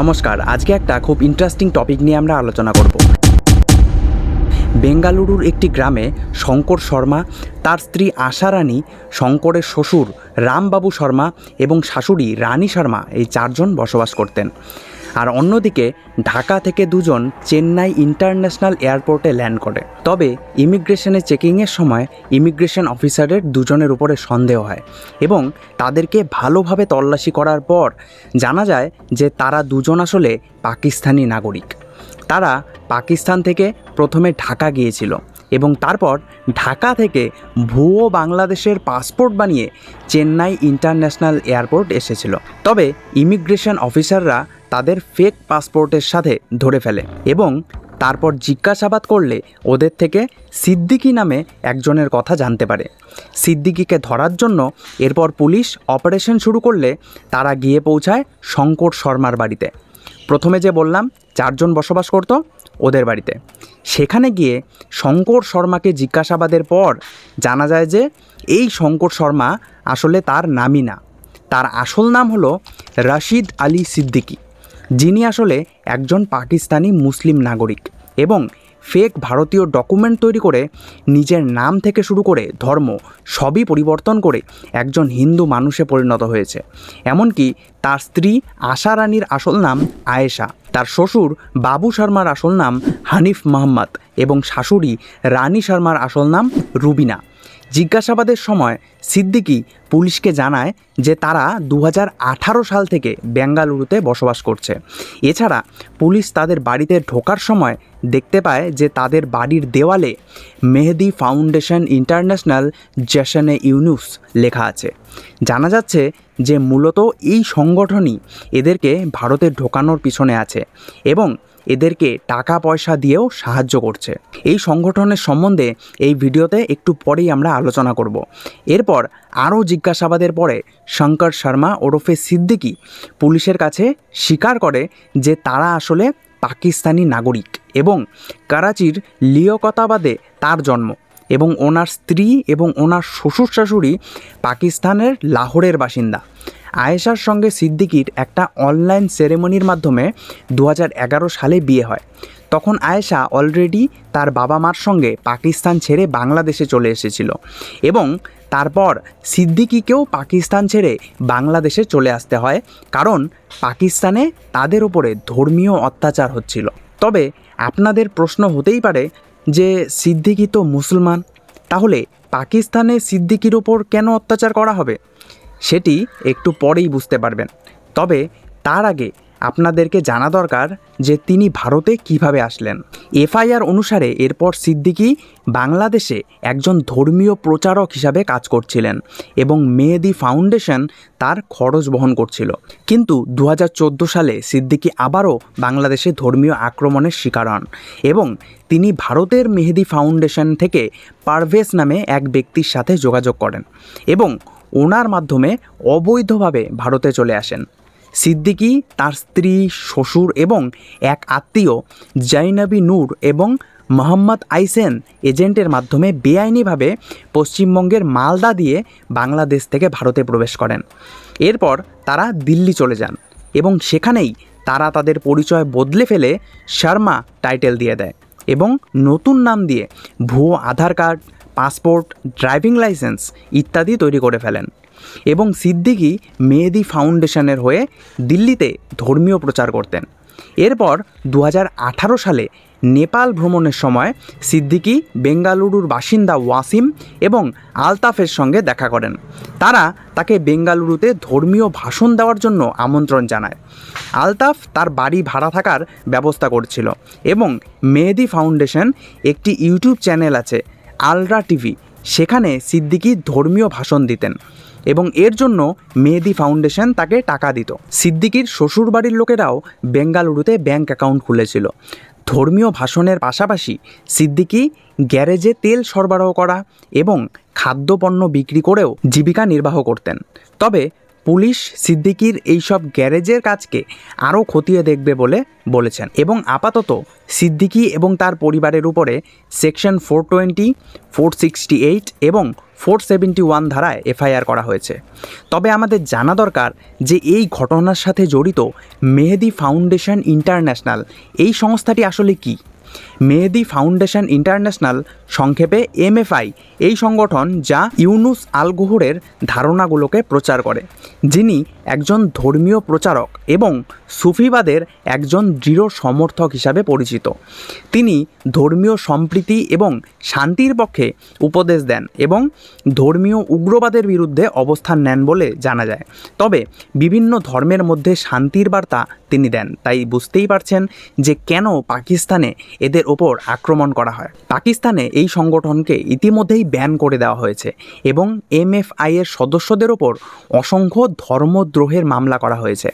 নমস্কার, আজকে একটা খুব ইন্টারেস্টিং টপিক নিয়ে আমরা আলোচনা করব। বেঙ্গালুরুর একটি গ্রামে শঙ্কর শর্মা, তার স্ত্রী আশা রানী, শঙ্করের শ্বশুর রামবাবু শর্মা এবং শাশুড়ি রানী শর্মা এই চারজন বসবাস করতেন। আর অন্যদিকে, ঢাকা থেকে দুজন চেন্নাই ইন্টারন্যাশনাল এয়ারপোর্টে ল্যান্ড করে। তবে, ইমিগ্রেশনে চেকিংয়ের সময় ইমিগ্রেশন অফিসারের দুজনের উপরে সন্দেহ হয় এবং তাদেরকে ভালোভাবে তল্লাশি করার পর জানা যায় যে তারা দুজন আসলে পাকিস্তানি নাগরিক। তারা পাকিস্তান থেকে প্রথমে ঢাকা গিয়েছিল। এবং তারপর ঢাকা থেকে ভুয়ো বাংলাদেশের পাসপোর্ট বানিয়ে চেন্নাই ইন্টারন্যাশনাল এয়ারপোর্ট এসেছিল। তবে ইমিগ্রেশন অফিসাররা তাদের ফেক পাসপোর্টের সাথে ধরে ফেলে এবং তারপর জিজ্ঞাসাবাদ করলে ওদের থেকে সিদ্দিকি নামে একজনের কথা জানতে পারে। সিদ্দিকিকে ধরার জন্য এরপর পুলিশ অপারেশন শুরু করলে তারা গিয়ে পৌঁছায় শঙ্কর শর্মার বাড়িতে। প্রথমে যে বললাম, চারজন বসবাস করতো ওদের বাড়িতে। সেখানে গিয়ে শঙ্কর শর্মাকে জিজ্ঞাসাবাদের পর জানা যায় যে, এই শঙ্কর শর্মা আসলে তার নামই না। তার আসল নাম হলো রাশিদ আলী সিদ্দিকী। যিনি আসলে একজন পাকিস্তানি মুসলিম নাগরিক এবং ফেক ভারতীয় ডকুমেন্ট তৈরি করে নিজের নাম থেকে শুরু করে ধর্ম সবই পরিবর্তন করে একজন হিন্দু মানুষে পরিণত হয়েছে। এমনকি তার স্ত্রী আশা রানীর আসল নাম আয়েশা, তার শ্বশুর বাবু শর্মার আসল নাম হানিফ মোহাম্মদ এবং শাশুড়ি রানী শর্মার আসল নাম রুবিনা। জিজ্ঞাসাবাদের সময় সিদ্দিকি পুলিশকে জানায় যে তারা দু হাজার আঠারো সাল থেকে বেঙ্গালুরুতে বসবাস করছে। এছাড়া পুলিশ তাদের বাড়িতে ঢোকার সময় দেখতে পায় যে তাদের বাড়ির দেওয়ালে মেহেদি ফাউন্ডেশন ইন্টারন্যাশনাল জেশনে ইউনুস লেখা আছে। জানা যাচ্ছে যে মূলত এই সংগঠনই এদেরকে ভারতে ঢোকানোর পিছনে আছে এবং এদেরকে টাকা পয়সা দিয়েও সাহায্য করছে। এই সংগঠনের সম্বন্ধে এই ভিডিওতে একটু পরেই আমরা আলোচনা করব। এরপর আরও জিজ্ঞাসাবাদের পরে শঙ্কর শর্মা ওরফে সিদ্দিকি পুলিশের কাছে স্বীকার করে যে তারা আসলে পাকিস্তানি নাগরিক এবং করাচির লিয়কতাবাদে তার জন্ম। এবং ওনার স্ত্রী এবং ওনার শ্বশুর শাশুড়ি পাকিস্তানের লাহোরের বাসিন্দা। আয়েশার সঙ্গে সিদ্দিকির একটা অনলাইন সেরেমনির মাধ্যমে দু হাজার এগারো সালে বিয়ে হয়। তখন আয়েশা অলরেডি তার বাবা মার সঙ্গে পাকিস্তান ছেড়ে বাংলাদেশে চলে এসেছিল এবং তারপর সিদ্দিকিকেও পাকিস্তান ছেড়ে বাংলাদেশে চলে আসতে হয় কারণ পাকিস্তানে তাদের ওপরে ধর্মীয় অত্যাচার হচ্ছিল। তবে আপনাদের প্রশ্ন হতেই পারে যে সিদ্দিকি তো মুসলমান, তাহলে পাকিস্তানে সিদ্দিকির ওপর কেন অত্যাচার করা হবে? সেটি একটু পরেই বুঝতে পারবেন। তবে তার আগে আপনাদেরকে জানা দরকার যে তিনি ভারতে কীভাবে আসলেন। এফআইআর অনুসারে এরপর সিদ্দিকি বাংলাদেশে একজন ধর্মীয় প্রচারক হিসাবে কাজ করছিলেন এবং মেহেদি ফাউন্ডেশন তার খরচ বহন করছিল। কিন্তু দু হাজার চোদ্দ সালে সিদ্দিকি আবারও বাংলাদেশে ধর্মীয় আক্রমণের শিকার হন এবং তিনি ভারতের মেহেদি ফাউন্ডেশন থেকে পারভেজ নামে এক ব্যক্তির সাথে যোগাযোগ করেন এবং ওনার মাধ্যমে অবৈধভাবে ভারতে চলে আসেন। সিদ্দিকি, তার স্ত্রী, শ্বশুর এবং এক আত্মীয় জাইনাবি নূর এবং মোহাম্মদ আইসেন এজেন্টের মাধ্যমে বেআইনিভাবে পশ্চিমবঙ্গের মালদা দিয়ে বাংলাদেশ থেকে ভারতে প্রবেশ করেন। এরপর তারা দিল্লি চলে যান এবং সেখানেই তারা তাদের পরিচয় বদলে ফেলে শর্মা টাইটেল দিয়ে দেয় এবং নতুন নাম দিয়ে ভুয়ো Aadhaar card passport, driving licence ইত্যাদি তৈরি করে ফেলেন এবং সিদ্দিকি মেহেদি ফাউন্ডেশনের হয়ে দিল্লিতে ধর্মীয় প্রচার করতেন। এরপর দু হাজার আঠারো সালে নেপাল ভ্রমণের সময় সিদ্দিকি বেঙ্গালুরুর বাসিন্দা ওয়াসিম এবং আলতাফের সঙ্গে দেখা করেন। তারা তাকে বেঙ্গালুরুতে ধর্মীয় ভাষণ দেওয়ার জন্য আমন্ত্রণ জানায়। আলতাফ তার বাড়ি ভাড়া থাকার ব্যবস্থা করছিল এবং মেহেদি ফাউন্ডেশন একটি ইউটিউব চ্যানেল আছে আলরা টিভি, সেখানে সিদ্দিকি ধর্মীয় ভাষণ দিতেন এবং এর জন্য মেহেদি ফাউন্ডেশন তাকে টাকা দিত। সিদ্দিকির শ্বশুরবাড়ির লোকেরাও বেঙ্গালুরুতে ব্যাংক অ্যাকাউন্ট খুলেছিল। ধর্মীয় ভাষণের পাশাপাশি সিদ্দিকি গ্যারেজে তেল সরবরাহ করা এবং খাদ্যপণ্য বিক্রি করেও জীবিকা নির্বাহ করতেন। তবে পুলিশ সিদ্দিকির এইসব গ্যারেজের কাজকে আরও খতিয়ে দেখবে বলে বলেছেন। এবং আপাতত সিদ্দিকি এবং তার পরিবারের উপরে section four twenty, four sixty eight এবং ফোর সেভেন্টি ওয়ান ধারায় এফআইআর করা হয়েছে। তবে আমাদের জানা দরকার যে এই ঘটনার সাথে জড়িত মেহেদি ফাউন্ডেশন ইন্টারন্যাশনাল এই সংস্থাটি আসলে কী? মেহেদি ফাউন্ডেশন ইন্টারন্যাশনাল সংক্ষেপে এমএফআই, এই সংগঠন যা ইউনুস আল গুহুরের ধারণাগুলোকে প্রচার করে। যিনি একজন ধর্মীয় প্রচারক এবং সুফিবাদের একজন দৃঢ় সমর্থক হিসাবে পরিচিত। তিনি ধর্মীয় সম্প্রীতি এবং শান্তির পক্ষে উপদেশ দেন এবং ধর্মীয় উগ্রবাদের বিরুদ্ধে অবস্থান নেন বলে জানা যায়। তবে বিভিন্ন ধর্মের মধ্যে শান্তির বার্তা তিনি দেন। তাই বুঝতেই পারছেন যে কেন পাকিস্তানে এদের ওপর আক্রমণ করা হয়। পাকিস্তানে এই সংগঠনকে ইতিমধ্যেই ব্যান করে দেওয়া হয়েছে এবং এমএফআই এর সদস্যদের ওপর অসংখ্য ধর্মদ্রোহের মামলা করা হয়েছে।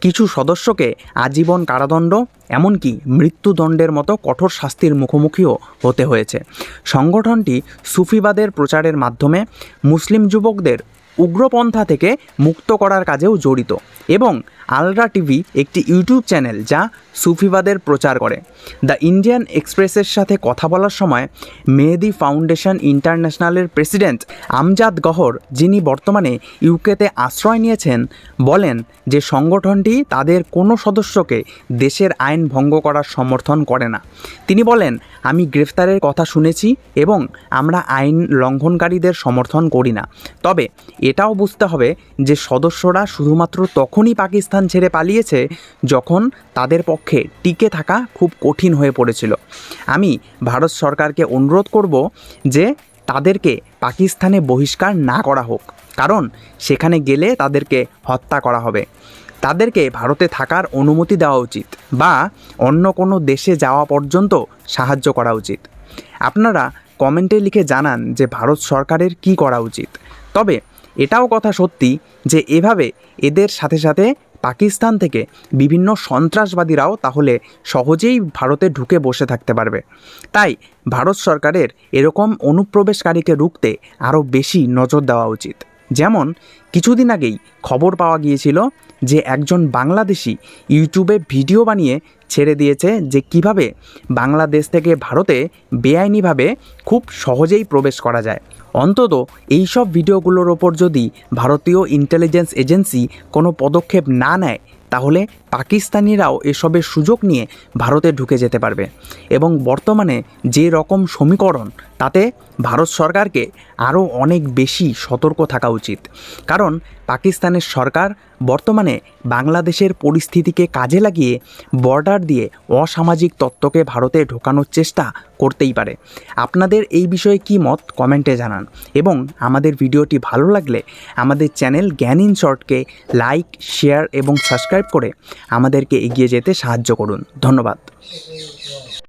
কিছু সদস্যকে আজীবন কারাদণ্ড, এমনকি মৃত্যুদণ্ডের মতো কঠোর শাস্তির মুখোমুখিও হতে হয়েছে। সংগঠনটি সুফিবাদের প্রচারের মাধ্যমে মুসলিম যুবকদের উগ্রপন্থা থেকে মুক্ত করার কাজেও জড়িত এবং আলরা টিভি একটি ইউটিউব চ্যানেল যা সুফিবাদের প্রচার করে। দ্য ইন্ডিয়ান এক্সপ্রেসের সাথে কথা বলার সময় মেহেদি ফাউন্ডেশন ইন্টারন্যাশনালের প্রেসিডেন্ট আমজাদ গহর, যিনি বর্তমানে ইউকেতে আশ্রয় নিয়েছেন, বলেন যে সংগঠনটি তাদের কোনো সদস্যকে দেশের আইন ভঙ্গ করার সমর্থন করে না। তিনি বলেন, আমি গ্রেফতারের কথা শুনেছি এবং আমরা আইন লঙ্ঘনকারীদের সমর্থন করি না। তবে এটাও বুঝতে হবে যে সদস্যরা শুধুমাত্র তখনই পাকিস্তান ছেড়ে পালিয়েছে যখন তাদের পক্ষে টিকে থাকা খুব কঠিন হয়ে পড়েছিল। আমি ভারত সরকারকে অনুরোধ করব যে তাদেরকে পাকিস্তানে বহিষ্কার না করা হোক, কারণ সেখানে গেলে তাদেরকে হত্যা করা হবে। তাদেরকে ভারতে থাকার অনুমতি দেওয়া উচিত বা অন্য কোনো দেশে যাওয়া পর্যন্ত সাহায্য করা উচিত। আপনারা কমেন্টে লিখে জানান যে ভারত সরকারের কি করা উচিত। তবে এটাও কথা সত্যি যে এভাবে এদের সাথে সাথে পাকিস্তান থেকে বিভিন্ন সন্ত্রাসবাদীরাও তাহলে সহজেই ভারতে ঢুকে বসে থাকতে পারবে। তাই ভারত সরকারের এরকম অনুপ্রবেশকারীকে রুখতে আরও বেশি নজর দেওয়া উচিত। যেমন, কিছুদিন আগেই খবর পাওয়া গিয়েছিল যে একজন বাংলাদেশি ইউটিউবে ভিডিও বানিয়ে ছেড়ে দিয়েছে যে কীভাবে বাংলাদেশ থেকে ভারতে বেআইনিভাবে খুব সহজেই প্রবেশ করা যায়। অন্তত এই সব ভিডিওগুলোর ওপর যদি ভারতীয় ইন্টেলিজেন্স এজেন্সি কোনো পদক্ষেপ না নেয়, তাহলে পাকিস্তানিরাও এসবের সুযোগ নিয়ে ভারতে ঢুকে যেতে পারবে। এবং বর্তমানে যে রকম সমীকরণ তাতে ভারত সরকারকে আরও অনেক বেশি সতর্ক থাকা উচিত। কারণ পাকিস্তানের সরকার বর্তমানে বাংলাদেশের পরিস্থিতিকে কাজে লাগিয়ে বর্ডার দিয়ে অসামাজিক তত্ত্বকে ভারতে ঢোকানোর চেষ্টা করতেই পারে। আপনাদের এই বিষয়ে কি মত কমেন্টে জানান এবং আমাদের ভিডিওটি ভালো লাগলে আমাদের চ্যানেল জ্ঞান ইন শর্টকে লাইক, শেয়ার এবং সাবস্ক্রাইব করে আমাদেরকে এগিয়ে যেতে সাহায্য করুন। ধন্যবাদ।